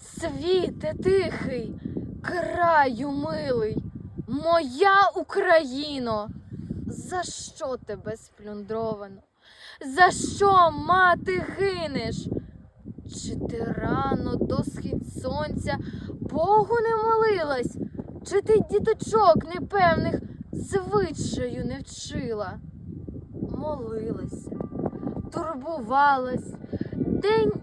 Світе тихий, краю милий, моя Україно, за що тебе сплюндровано? За що, мати, гинеш? Чи ти рано до схід сонця Богу не молилась? Чи ти діточок непевних звичаю не вчила? Молилася, турбувалась, день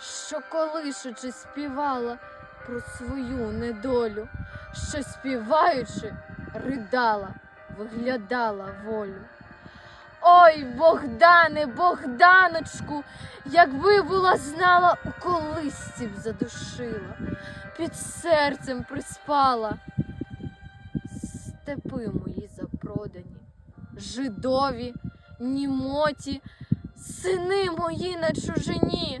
що колишучи співала про свою недолю, що співаючи, ридала, виглядала волю. Ой, Богдане, Богданочку, якби була знала, у колисці б задушила, під серцем приспала. Степи мої запродані, жидові, німоті, сини мої на чужині,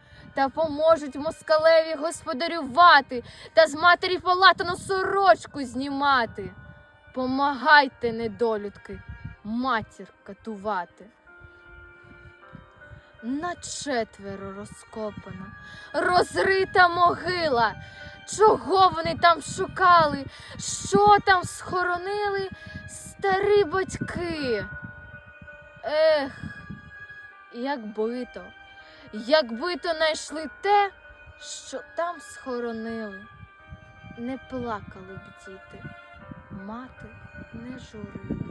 та поможуть москалеві господарювати та з матері полатану сорочку знімати. Помагайте, недолюдки, матір катувати. На четверо розкопана, розрита могила. Чого вони там шукали? Що там схоронили старі батьки? Ех, якби то, якби то знайшли те, що там схоронили. Не плакали б діти, мати не журила.